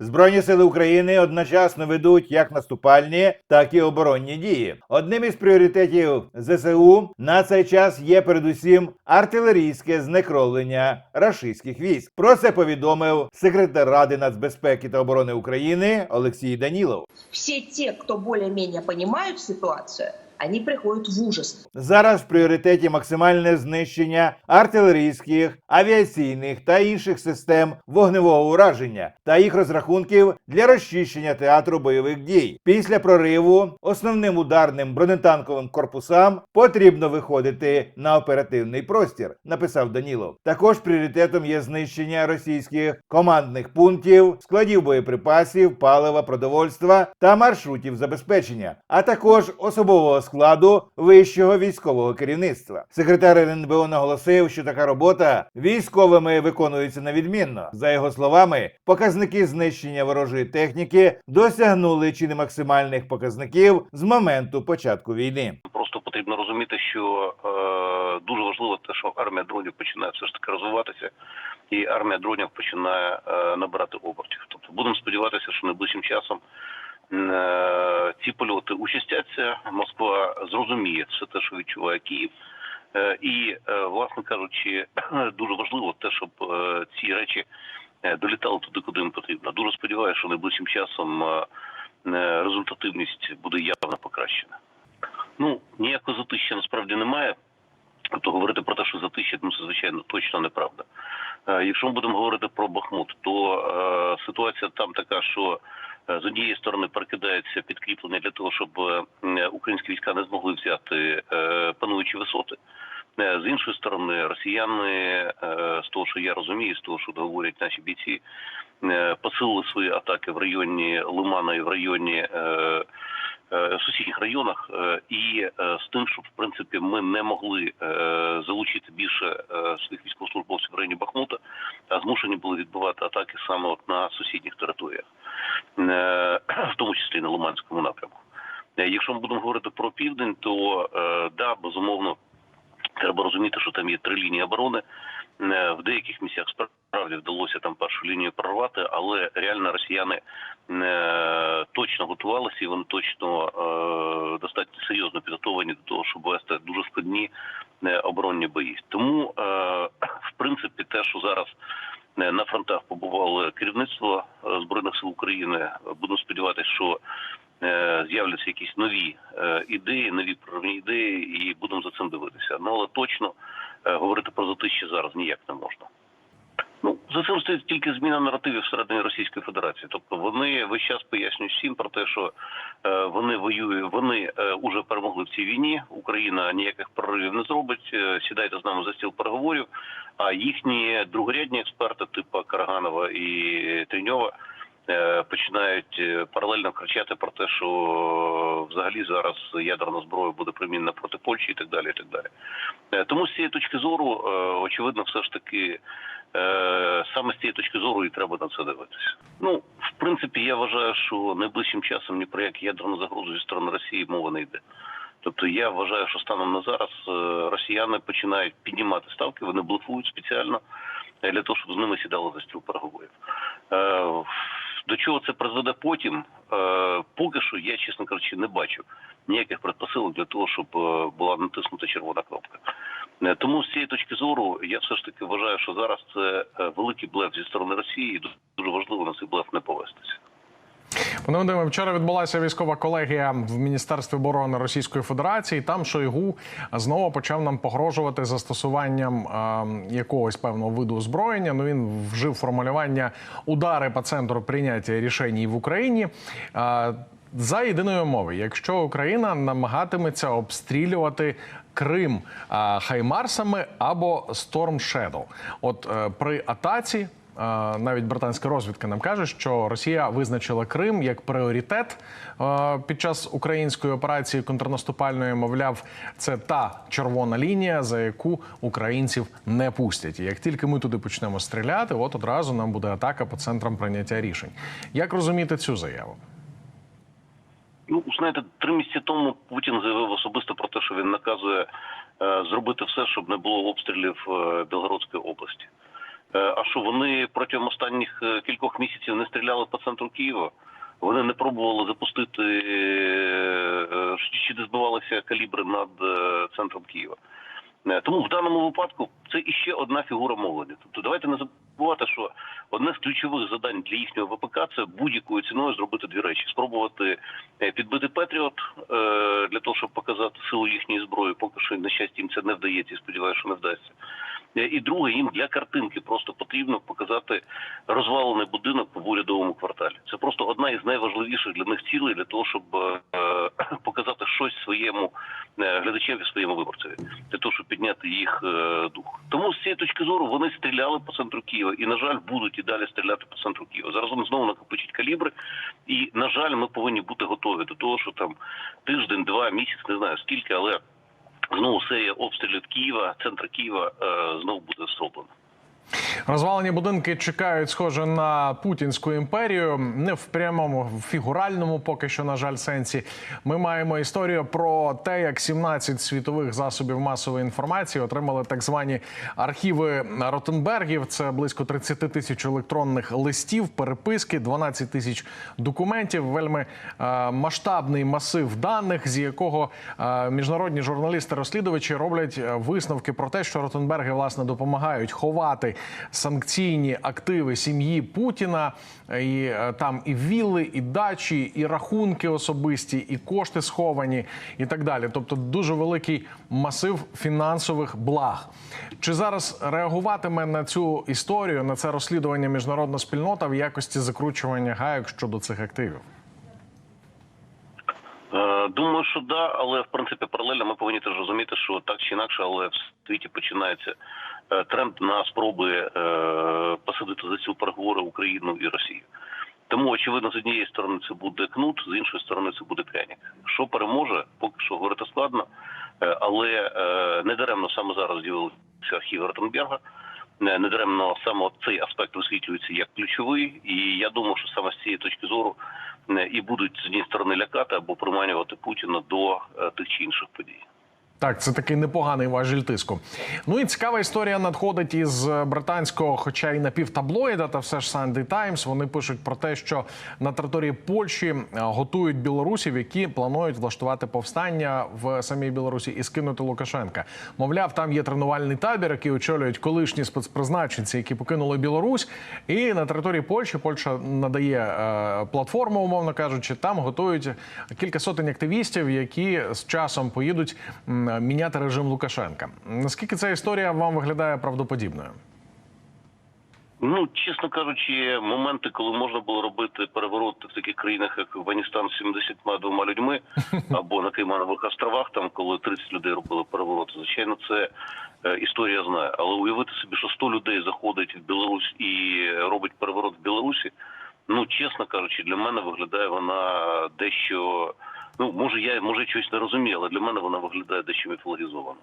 Збройні сили України одночасно ведуть як наступальні, так і оборонні дії. Одним із пріоритетів ЗСУ на цей час є передусім артилерійське знекровлення рашистських військ. Про це повідомив секретар Ради нацбезпеки та оборони України Олексій Данілов. все те, кто более-менее понимают ситуацию, они приходят в ужас. Зараз в пріоритеті максимальне знищення артилерійських, авіаційних та інших систем вогневого ураження та їх розрахунків для розчищення театру бойових дій. Після прориву основним ударним бронетанковим корпусам потрібно виходити на оперативний простір, написав Данілов. Також пріоритетом є знищення російських командних пунктів, складів боєприпасів, палива, продовольства та маршрутів забезпечення, а також особового складу вищого військового керівництва. Секретар РНБО наголосив, що така робота військовими виконується на відмінно. За його словами, показники знищення ворожої техніки досягнули чи не максимальних показників з моменту початку війни. Просто потрібно розуміти, що е, дуже важливо те, що армія дронів починає все ж таки розвиватися, і армія дронів починає е, набирати обертів. Тобто будемо сподіватися, що найближчим часом ці польоти участяться. Москва зрозуміє все те, що відчуває Київ. Е, і, е, власне кажучи, дуже важливо те, щоб е, ці речі е, долітали туди, куди їм потрібно. Дуже сподіваюся, що найближчим часом е, е, результативність буде явно покращена. Ну, ніякого затища насправді немає. Тобто говорити про те, що затищать, ну це звичайно точно неправда. Е, Якщо ми будемо говорити про Бахмут, то е, ситуація там така, що е, з однієї сторони перекидається підкріплення для того, щоб е, українські війська не змогли взяти е, пануючі висоти. Е, З іншої сторони, росіяни, е, з того, що я розумію, з того, що говорять наші бійці, е, посилили свої атаки в районі Лимана і в районі е, е, сусідніх районах, е, і е, з тим, щоб в принципі ми не могли е, залучити більше е, своїх військовослужбовців в районі Бахмута, а змушені були відбивати атаки саме от на сусідніх територіях, е, в тому числі на Лиманському напрямку. Е, Якщо ми будемо говорити про південь, то е, да, безумовно. Треба розуміти, що там є три лінії оборони. Е, В деяких місцях справді вдалося там першу лінію прорвати, але реально росіяни е, точно готувалися і вони точно е, достатньо серйозно підготовані до того, щоб вести дуже складні е, оборонні бої. Тому, е, в принципі, те, що зараз е, на фронтах побувало керівництво е, збройних сил України, е, будемо сподіватися, що е, з'являться якісь нові е, ідеї, нові проривні ідеї, і будемо за цим дивитися. Ну але точно е, говорити про затище зараз ніяк не можна. За цим стоїть тільки зміна наративів всередині Російської Федерації. Тобто вони весь час пояснюють всім про те, що е, вони воюють, вони вже перемогли в цій війні. Україна ніяких проривів не зробить. е, сідайте з нами за стіл переговорів. А їхні другорядні експерти, типу Караганова і Тріньова, е, починають е, паралельно кричати про те, що е, взагалі зараз ядерна зброя буде примінена проти Польщі і так далі. І так далі. Е, Тому з цієї точки зору, е, очевидно, все ж таки. е, Саме з цієї точки зору і треба на це дивитися. Ну, в принципі, я вважаю, що найближчим часом ні про яку ядерну загрозу зі сторони Росії мова не йде. Тобто я вважаю, що станом на зараз е, росіяни починають піднімати ставки, вони блефують спеціально е, для того, щоб з ними сідали за стіл переговорів. До чого це призведе потім? Е, Поки що я, чесно кажучи, не бачу ніяких предпосилок для того, щоб е, була натиснута червона кнопка. Е, Тому з цієї точки зору я все ж таки вважаю, що зараз це великий блеф зі сторони Росії, і дуже важливо на цей блеф не повестися. Пане вчора відбулася військова колегія в Міністерстві оборони Російської Федерації. Там Шойгу знову почав нам погрожувати застосуванням е, якогось певного виду озброєння. Ну він вжив формулювання удари по центру прийняття рішень в Україні. Е, за єдиною умови, якщо Україна намагатиметься обстрілювати Крим е, хаймарсами або Storm Shadow. от е, при атаці навіть британська розвідка нам каже, що Росія визначила Крим як пріоритет під час української операції контрнаступальної. Мовляв, це та червона лінія, за яку українців не пустять. І як тільки ми туди почнемо стріляти, от одразу нам буде атака по центрам прийняття рішень. Як розуміти цю заяву? Ну, знаєте, три місяці тому Путін заявив особисто про те, що він наказує е, зробити все, щоб не було обстрілів е, Білгородської області. Е, А що вони протягом останніх е, кількох місяців не стріляли по центру Києва? Вони не пробували запустити е, чи не збивалися калібри над центром Києва. Тому в даному випадку це іще одна фігура мовлення. Тобто давайте не забувати, що одне з ключових завдань для їхнього ВПК це будь-якою ціною зробити дві речі: спробувати підбити Петріот для того, щоб показати силу їхньої зброї. Поки що на щастя їм це не вдається. і Сподіваюся, що не вдасться. І друге, їм для картинки просто потрібно показати розвалений будинок в урядовому кварталі. Це просто одна із найважливіших для них цілей для того, щоб е, показати щось своєму е, глядачеві, своєму виборцеві, для того, щоб підняти їх е, дух. Тому з цієї точки зору вони стріляли по центру Києва і, на жаль, будуть і далі стріляти по центру Києва. Зараз вони знову накопичать калібри, і на жаль, ми повинні бути готові до того, що там тиждень, два, місяць, не знаю скільки, але знову серія обстрілів Києва, центр Києва е, знову буде зроблена. Розвалені будинки чекають, схоже на путінську імперію. Не в прямому в фігуральному, поки що, на жаль, сенсі. Ми маємо історію про те, як 17 світових засобів масової інформації отримали так звані архіви Ротенбергів. Це близько 30 тисяч електронних листів, переписки, 12 тисяч документів. Вельми е, масштабний масив даних, з якого е, міжнародні журналісти-розслідувачі роблять е, висновки про те, що Ротенберги власне допомагають ховати санкційні активи сім'ї Путіна. І е, там і вілли, і дачі, і рахунки особисті, і кошти сховані, і так далі. Тобто дуже великий масив фінансових благ. Чи зараз реагуватиме на цю історію, на це розслідування міжнародна спільнота в якості закручування гайок щодо цих активів? Е, Думаю, що да, але в принципі паралельно ми повинні теж розуміти, що так чи інакше, але в світі починається е, тренд на спроби е, посадити за цю переговори Україну і Росію. Тому очевидно, з однієї сторони це буде кнут, з іншої сторони це буде пряник. Що переможе, поки що говорити складно, е, але е, недаремно саме зараз з'явилися архіви Ротенберга. Не не саме цей аспект висвітлюється як ключовий, і я думаю, що саме з цієї точки зору е, і будуть з однієї сторони лякати або приманювати Путіна до е, тих чи інших подій. Так, це такий непоганий важіль тиску. Ну і цікава історія надходить із британського, хоча й напівтаблоїда, та все ж Sunday Times. Вони пишуть про те, що на території Польщі е, готують білорусів, які планують влаштувати повстання в самій Білорусі і скинути Лукашенка. Мовляв, там є тренувальний табір, який очолюють колишні спецпризначенці, які покинули Білорусь. І на території Польщі Польща надає е, платформу, умовно кажучи, там готують кілька сотень активістів, які з часом поїдуть міняти режим Лукашенка. Наскільки ця історія вам виглядає правдоподібною? Ну, чесно кажучи, моменти, коли можна було робити перевороти в таких країнах, як Афганістан з 72 людьми, або на Кайманових островах, там коли 30 людей робили перевороти, звичайно, це е, історія знає. Але уявити собі, що 100 людей заходить в Білорусь і робить переворот в Білорусі, ну чесно кажучи, для мене виглядає вона дещо. Ну, може, я може щось не розумію, але для мене вона виглядає дещо міфологізовано.